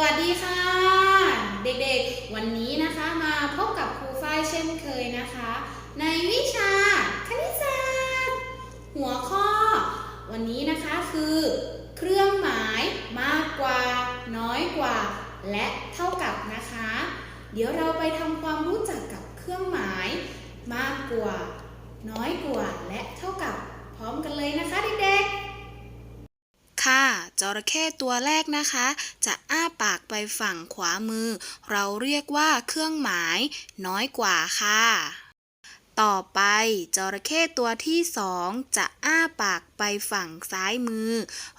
วัสดีค่ะ เด็กๆ วันนี้นะคะมาพบกับครูฝ้ายเช่นเคยนะคะ ในวิชาคณิตศาสตร์ หัวข้อ วันนี้นะคะคือ เครื่องหมายมากกว่า น้อยกว่า และเท่ากับนะคะ เดี๋ยวเราไปทำความรู้จักกับเครื่องหมาย มากกว่า น้อยกว่าและเท่ากับ พร้อมกันเลยนะคะเด็กๆ จระเข้ตัวแรกนะคะ จะอ้าปากไปฝั่งขวามือ เราเรียกว่าเครื่องหมาย น้อยกว่าค่ะ ต่อไปจระเข้ตัวที่สองจะอ้าปากไปฝั่งซ้ายมือ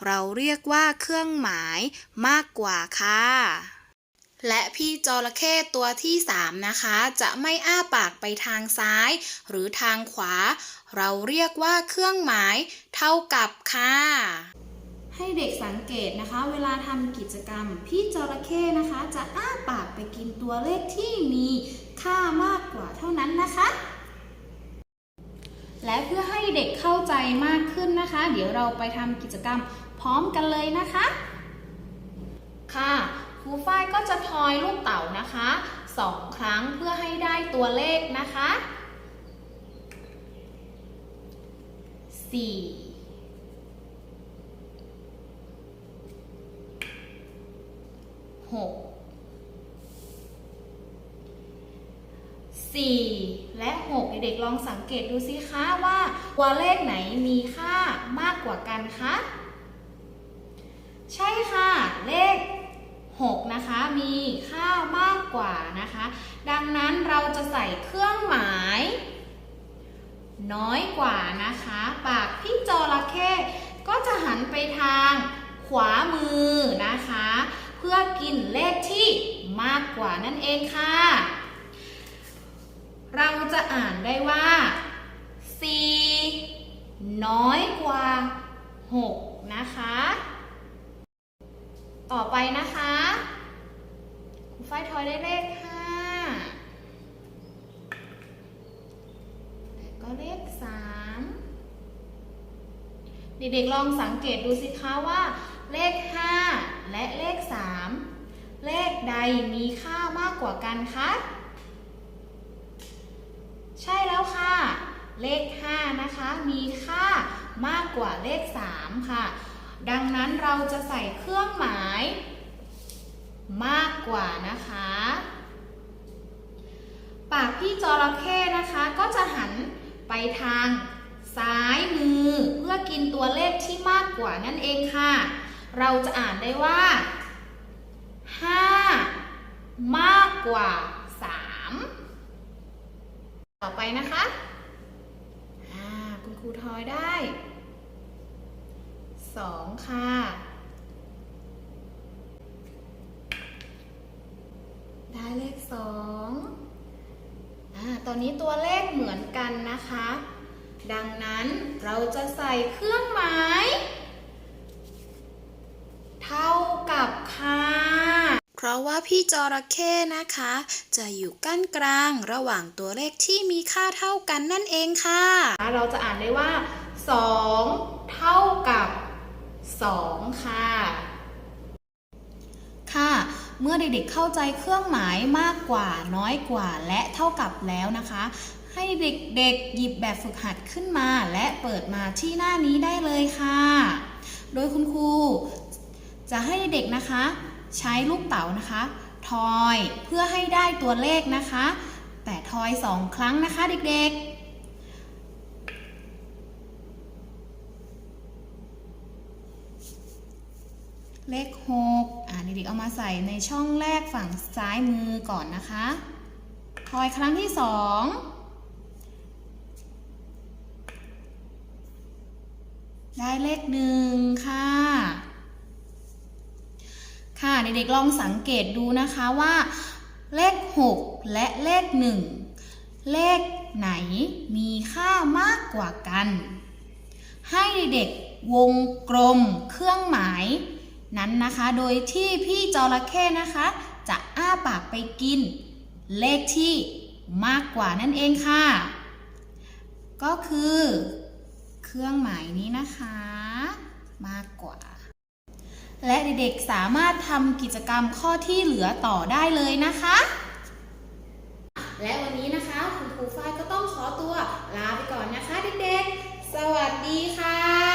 เราเรียกว่าเครื่องหมายมากกว่าค่ะและพี่จระเข้ตัวที่สามนะคะ จะไม่อ้าปากไปทางซ้าย หรือทางขวา เราเรียกว่าเครื่องหมายเท่ากับค่ะ ให้เด็กสังเกตนะคะ เวลาทำกิจกรรม พี่จระเข้นะคะ จะอ้าปากไปกินตัวเลขที่มีค่ามากกว่าเท่านั้นนะคะ และเพื่อให้เด็กเข้าใจมากขึ้นนะคะ เดี๋ยวเราไปทำกิจกรรมพร้อมกันเลยนะคะ ค่ะครูฝ้ายก็จะทอยลูกเต๋านะคะสองครั้งเพื่อให้ได้ตัวเลขนะคะสี่ หกสี่และหกเด็กๆลองสังเกตดูสิคะว่าตัวเลขไหนมีค่ามากกว่ากันคะใช่ค่ะเลข6นะคะมีค่ามากกว่านะคะ ดังนั้นเราจะใส่เครื่องหมาย น้อยกว่านะคะ ปากพี่จระเข้ก็จะหันไปทางขวามือนะคะ พื่อกินเลขที่มากกว่านั่นเองค่ะ เราจะอ่านได้ว่า 4 น้อยกว่า 6 นะคะ ต่อไปนะคะครูฝ้ายทอยได้เลขห้าแล้วก็เลขสามเด็กๆลองสังเกตดูสิคะว่า เลขห้าและเลขสามเลขใดมีค่ามากกว่ากันคะ ใช่แล้วค่ะ เลข 5 นะคะ มีค่ามากกว่าเลข 3 ค่ะ ดังนั้นเราจะใส่เครื่องหมาย มากกว่านะคะ ปากพี่จระเข้นะคะก็จะหันไปทางซ้ายมือเพื่อกินตัวเลขที่มากกว่านั่นเองค่ะ เราจะอ่านได้ว่า 5 มากกว่า 3 ต่อไปนะคะอ่าคุณครูทอยได้สองค่ะ ได้เลขสองอ่าตอนนี้ตัวเลขเหมือนกันนะคะ ดังนั้นเราจะใส่เครื่องหมาย เท่ากับค่ะ เพราะว่าพี่จระเข้นะคะ จะอยู่กั้นกลางระหว่างตัวเลขที่มีค่าเท่ากันนั่นเองค่ะ เราจะอ่านได้ว่า 2 เท่ากับ 2 ค่ะ ค่ะเมื่อเด็กๆเข้าใจเครื่องหมายมากกว่าน้อยกว่าและเท่ากับแล้วนะคะ ให้เด็กๆหยิบแบบฝึกหัดขึ้นมา และเปิดมาที่หน้านี้ได้เลยค่ะ โดยคุณครูจะให้เด็กๆนะคะ ใช้ลูกเต๋านะคะ ทอยเพื่อให้ได้ตัวเลขนะคะ แต่ทอยสองครั้งนะคะเด็กๆเลขหกอ่าเด็กๆเอามาใส่ในช่องแรกฝั่งซ้ายมือก่อนนะคะ ทอยครั้งที่สองได้เลขหนึ่งค่ะ เด็กๆลองสังเกตดูนะคะว่าเลข 6 และเลข 1 เลขไหนมีค่ามากกว่ากัน ให้เด็กๆวงกลมเครื่องหมายนั้นนะคะ โดยที่พี่จระเข้นะคะ จะอ้าปากไปกิน เลขที่มากกว่านั่นเองค่ะ ก็คือ เครื่องหมายนี้นะคะ มากกว่า และเด็กๆสามารถทำกิจกรรมข้อที่เหลือต่อได้เลยนะคะ และวันนี้นะคะคุณครูฝ้ายก็ต้องขอตัวลาไปก่อนนะคะเด็กๆ สวัสดีค่ะ